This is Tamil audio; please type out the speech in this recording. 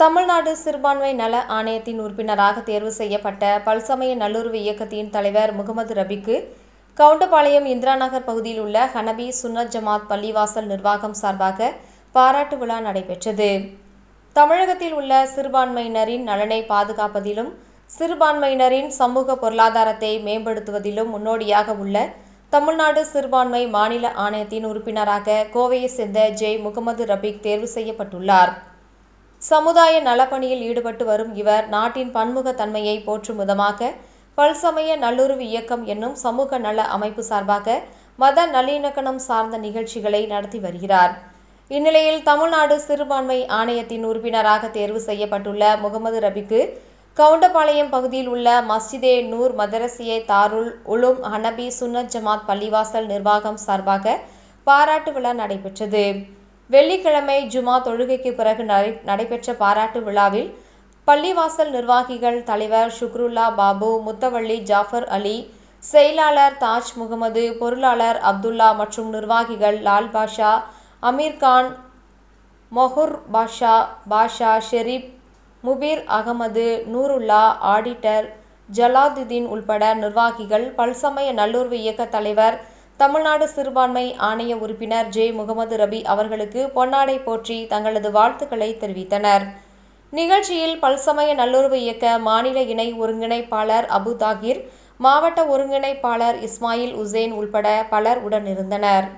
தமிழ்நாடு சிறுபான்மை நல ஆணையத்தின் உறுப்பினராக தேர்வு செய்யப்பட்ட பல்சமய நல்லுறவு இயக்கத்தின் தலைவர் முகமது ரபிக்கு கவுண்டபாளையம் இந்திரா நகர் பகுதியில் உள்ள ஹனபி சுன்னத் ஜமாத் பள்ளிவாசல் நிர்வாகம் சார்பாக பாராட்டு விழா நடைபெற்றது. தமிழகத்தில் உள்ள சிறுபான்மையினரின் நலனை பாதுகாப்பதிலும் சிறுபான்மையினரின் சமூக பொருளாதாரத்தை மேம்படுத்துவதிலும் முன்னோடியாக உள்ள தமிழ்நாடு சிறுபான்மை மாநில ஆணையத்தின் உறுப்பினராக கோவையை சேர்ந்த ஜெய் முகமது ரபிக் தேர்வு செய்யப்பட்டுள்ளார். சமுதாய நலப்பணியில் ஈடுபட்டு வரும் இவர் நாட்டின் பன்முகத்தன்மையை போற்றும் விதமாக பல்சமய நல்லுறவு இயக்கம் என்னும் சமூக நல அமைப்பு சார்பாக மத நல்லிணக்கணம் சார்ந்த நிகழ்ச்சிகளை நடத்தி வருகிறார். இந்நிலையில் தமிழ்நாடு சிறுபான்மை ஆணையத்தின் உறுப்பினராக தேர்வு செய்யப்பட்டுள்ள முகமது ரபிக்கு கவுண்டபாளையம் பகுதியில் உள்ள மஸ்ஜிதே நூர் மதரசியே தாருல் உலும் ஹனபி சுன்னத் ஜமாத் பள்ளிவாசல் நிர்வாகம் சார்பாக பாராட்டு விழா நடைபெற்றது. வெள்ளிக்கிழமை ஜுமா தொழுகைக்கு பிறகு நடை நடைபெற்ற பாராட்டு விழாவில் பள்ளிவாசல் நிர்வாகிகள் தலைவர் ஷுக்ருல்லா பாபு முத்தவள்ளி ஜாஃபர் அலி செயலாளர் தாஜ் முகமது பொருளாளர் அப்துல்லா மற்றும் நிர்வாகிகள் லால் பாஷா அமீர்கான் மொஹுர் பாஷா பாஷா ஷெரீப் முபீர் அகமது நூருல்லா ஆடிட்டர் ஜலாதுதீன் உள்பட நிர்வாகிகள் பல்சமய நல்லுறவு இயக்க தலைவர் தமிழ்நாடு சிறுபான்மை ஆணைய உறுப்பினர் ஜே. முகமது ரபி அவர்களுக்கு பொன்னாடை போற்றி தங்களது வாழ்த்துக்களை தெரிவித்தனர். நிகழ்ச்சியில் பல்சமய நல்லுறவு இயக்க மாநில இணை ஒருங்கிணைப்பாளர் அபு தாகிர் மாவட்ட ஒருங்கிணைப்பாளர் இஸ்மாயில் உசேன் உள்பட பலர் உடனிருந்தனர்.